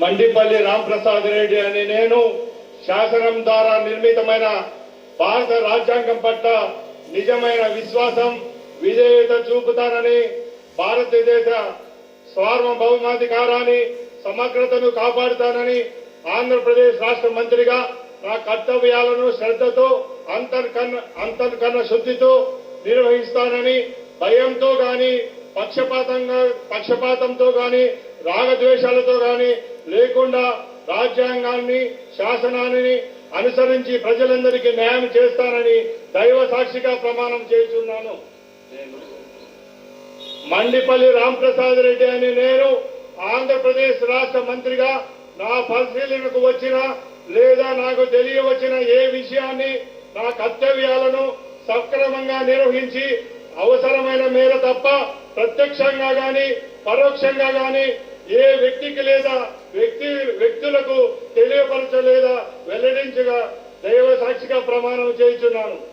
మండిపల్లి రాంప్రసాద్ రెడ్డి అని నేను శాసనం ద్వారా నిర్మితమైన భారత రాజ్యాంగం పట్ల నిజమైన విశ్వాసం విధేయత చూపుతానని భారతదేశ సార్వభౌమాధికారాన్ని సమగ్రతను కాపాడుతానని ఆంధ్రప్రదేశ్ రాష్ట్ర మంత్రిగా నా కర్తవ్యాలను శ్రద్ధతో అంతర్కన్న అంతర్కన్న శుద్ధితో నిర్వహిస్తానని భయంతో గాని పక్షపాతంగా పక్షపాతంతో గాని రాగద్వేషాలతో గాని లేకుండా రాజ్యాంగాన్ని శాసనాన్ని అనుసరించి ప్రజలందరికీ న్యాయం చేస్తానని దైవ సాక్షిగా ప్రమాణం చేస్తున్నాను మండిపల్లి రాంప్రసాద్ రెడ్డి అని నేను ఆంధ్రప్రదేశ్ రాష్ట్ర మంత్రిగా నా పరిశీలనకు వచ్చిన లేదా నాకు తెలియవచ్చిన ఏ విషయాన్ని నా కర్తవ్యాలను సక్రమంగా నిర్వహించి అవసరమైన మేర తప్ప ప్రత్యక్షంగా గాని పరోక్షంగా గాని ఏ వ్యక్తికి లేదా వ్యక్తి వ్యక్తులకు తెలియపరచలేదా? వెల్లడించగా దైవ సాక్షిగా ప్రమాణం చేయించున్నాను.